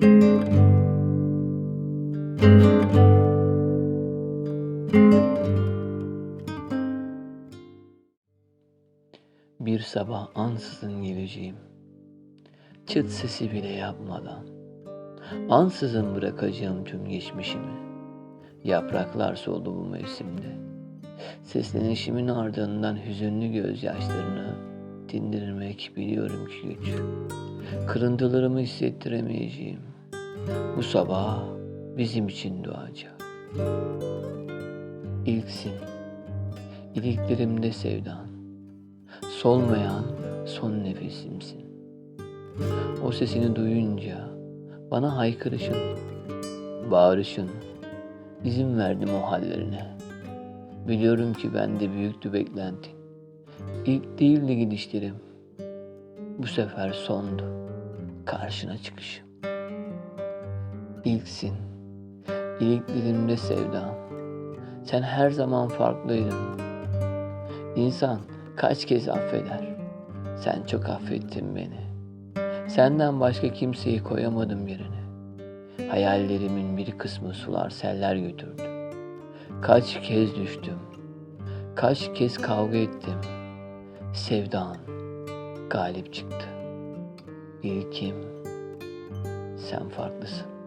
Bir sabah ansızın geleceğim. Çıt sesi bile yapmadan. Ansızın bırakacağım tüm geçmişimi. Yapraklar soldu bu mevsimde. Seslenişimin ardından hüzünlü gözyaşlarını dindirmek biliyorum ki güç. Kırıntılarımı hissettiremeyeceğim. Bu sabah bizim için doğacak. İlksin, iliklerimde sevdan. Solmayan son nefesimsin. O sesini duyunca bana haykırışın, bağırışın, izin verdim o hallerine. Biliyorum ki bende büyüktü beklentin. İlk değildi gidişlerim. Bu sefer sondu. Karşına çıkışım. İlksin. İliklerimde sevdam. Sen her zaman farklıydın. İnsan kaç kez affeder. Sen çok affettin beni. Senden başka kimseyi koyamadım yerine. Hayallerimin bir kısmı sular seller götürdü. Kaç kez düştüm. Kaç kez kavga ettim. Sevdan galip çıktı. İlkim sen farklısın.